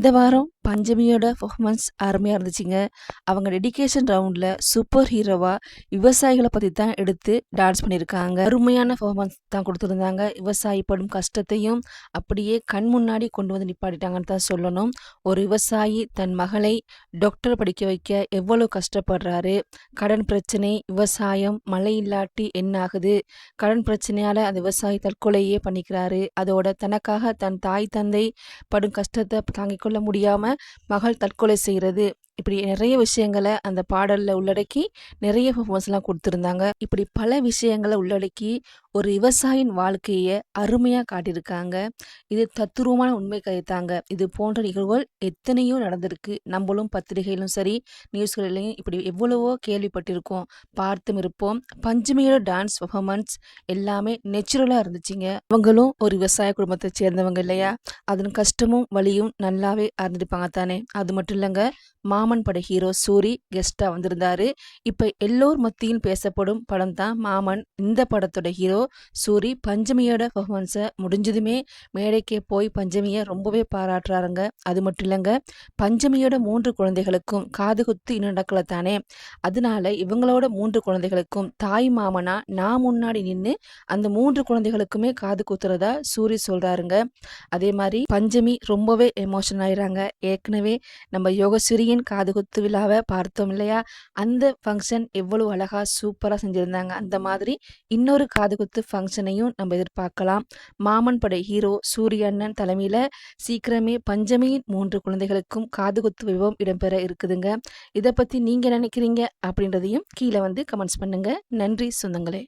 இந்த வாரம் பஞ்சமியோட பர்ஃபார்மன்ஸ் அருமையாக இருந்துச்சுங்க. அவங்க டெடிகேஷன் ரவுண்டில் சூப்பர் ஹீரோவாக விவசாயிகளை பற்றி தான் எடுத்து டான்ஸ் பண்ணியிருக்காங்க அருமையான பெர்ஃபார்மன்ஸ் தான் கொடுத்துருந்தாங்க. விவசாயி படும் கஷ்டத்தையும் அப்படியே கண் முன்னாடி கொண்டு வந்து நிப்பாட்டிட்டாங்கன்னு தான் சொல்லணும். ஒரு விவசாயி தன் மகளை டாக்டர் படிக்க வைக்க எவ்வளோ கஷ்டப்படுறாரு? கடன் பிரச்சனை விவசாயம் மழை இல்லாட்டி என்ன ஆகுது? கடன் பிரச்சனையால் அந்த விவசாயி தற்கொலையே பண்ணிக்கிறாரு. அதோட தனக்காக தன் தாய் தந்தை படும் கஷ்டத்தை தாங்கிக் கொள்ள முடியாமல் மகள் தற்கொலை செய்கிறது இப்படி நிறைய விஷயங்களை அந்த பாடலில் உள்ளடக்கி நிறைய பர்ஃபார்மன்ஸ்லாம் கொடுத்துருந்தாங்க. இப்படி பல விஷயங்களை உள்ளடக்கி ஒரு விவசாயின் வாழ்க்கையை அருமையாக காட்டியிருக்காங்க. இது தத்துருவமான உண்மை கருத்தாங்க. இது போன்ற நிகழ்வுகள் எத்தனையோ நடந்திருக்கு. நம்மளும் பத்திரிகையிலும் சரி நியூஸ்களிலையும் இப்படி எவ்வளவோ கேள்விப்பட்டிருக்கோம். பார்த்தும் இருப்போம். பஞ்சமியோட டான்ஸ் பர்ஃபார்மன்ஸ் எல்லாமே நெச்சுரலாக இருந்துச்சுங்க. அவங்களும் ஒரு விவசாய குடும்பத்தை சேர்ந்தவங்க இல்லையா? அதன் கஷ்டமும் வழியும் நல்லாவே அறிந்திருப்பாங்க தானே? அது மட்டும் இல்லைங்க மாமன் பட ஹீரோ சூரி கெஸ்ட்டாக வந்திருந்தாரு. இப்போ எல்லோர் மத்தியில் பேசப்படும் படம் தான் மாமன். இந்த படத்தோட ஹீரோ சூரி பஞ்சமியோட பர்ஃபார்மன்ஸை முடிஞ்சதுமே மேடைக்கே போய் பஞ்சமியை ரொம்பவே பாராட்டுறாருங்க. அது மட்டும் இல்லைங்க பஞ்சமியோட மூன்று குழந்தைகளுக்கும் காது குத்து இன்னும் நடக்கல தானே அதனால இவங்களோட மூன்று குழந்தைகளுக்கும் தாய் மாமனா நான் முன்னாடி நின்று அந்த மூன்று குழந்தைகளுக்குமே காது குத்துறதா சூரி சொல்றாருங்க. அதே மாதிரி பஞ்சமி ரொம்பவே எமோஷன் ஆயிடுறாங்க ஏற்கனவே நம்ம யோகஸ்வரியின் கா குத்து விழாவை பார்த்தோம் இல்லையா? அந்த ஃபங்க்ஷன் எவ்வளோ அழகாக சூப்பராக செஞ்சுருந்தாங்க. அந்த மாதிரி இன்னொரு காது குத்து ஃபங்க்ஷனையும் நம்ம எதிர்பார்க்கலாம். மாமன் படை ஹீரோ சூரியண்ணன் தலைமையில் சீக்கிரமே பஞ்சமியின் மூன்று குழந்தைகளுக்கும் காது குத்து வைபவம் இடம்பெற இருக்குதுங்க. இதை பற்றி நீங்கள் நினைக்கிறீங்க அப்படின்றதையும் கீழே வந்து கமெண்ட்ஸ் பண்ணுங்கள் நன்றி சொந்தங்களே.